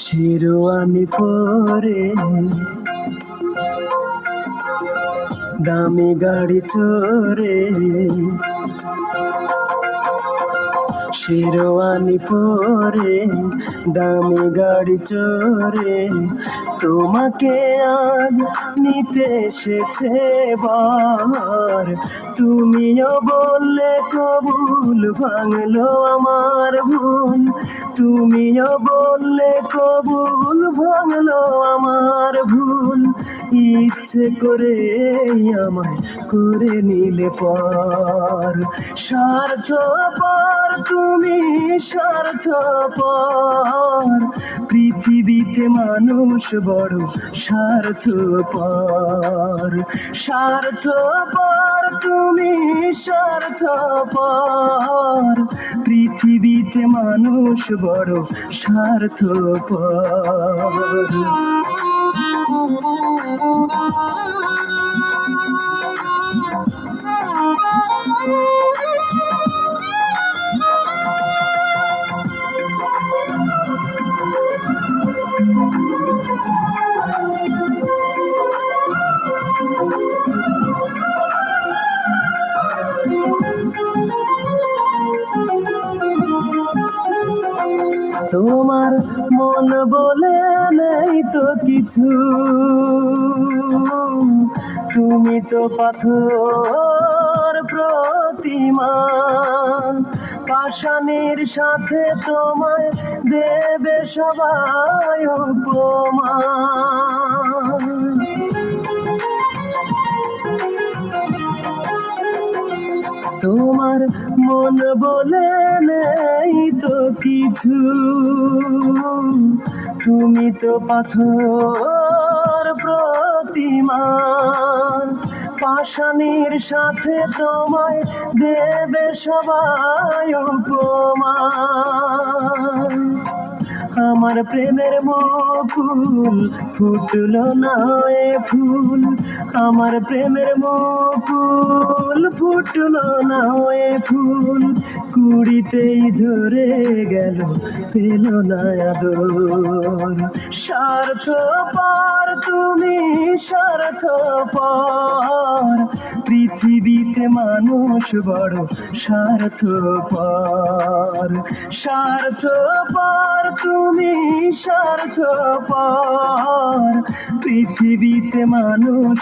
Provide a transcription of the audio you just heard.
শিরোয়ানি পরে দামি গাড়ি চড়ে শিরোয়ানি পরে, দামি গাড়ি চড়ে তোমাকে আজ নিতে এসেছে বার। তুমিও বললে কবুল, ভাঙলো আমার ভুল। তুমিও বললে কবুল, ভাঙলো আমার ভুল। ইচ্ছে করে আমায় করে নিলে পর। স্বার্থ পর তুমি স্বার্থ পর পৃথিবীতে মানুষ বড় স্বার্থ পর স্বার্থ পর তুমি স্বার্থ পর পৃথিবীতে মানুষ বড় স্বার্থ পর তোমার মন বলে নেই তো কিছু। তুমি তো পাথর প্রতিমা পাষাণের সাথে তোমায় দেবে সবাই তোমার মন বলে নেই তো কিছু। তুমি তো পাথর প্রতিমা পাশানির সাথে তোমায় দেবে সবাই উপমা আমার প্রেমের মুকুল ফুটলো না ফুল। আমার প্রেমের মুকুল ফুটলো না এ ফুল, কুড়িতেই ঝরে গেল, পেল না আদর। স্বার্থ পার তুমি স্বার্থ পার পৃথিবীতে মানুষ বড় স্বার্থ পার স্বার্থ পার তুমি স্বার্থ পার পৃথিবীতে মানুষ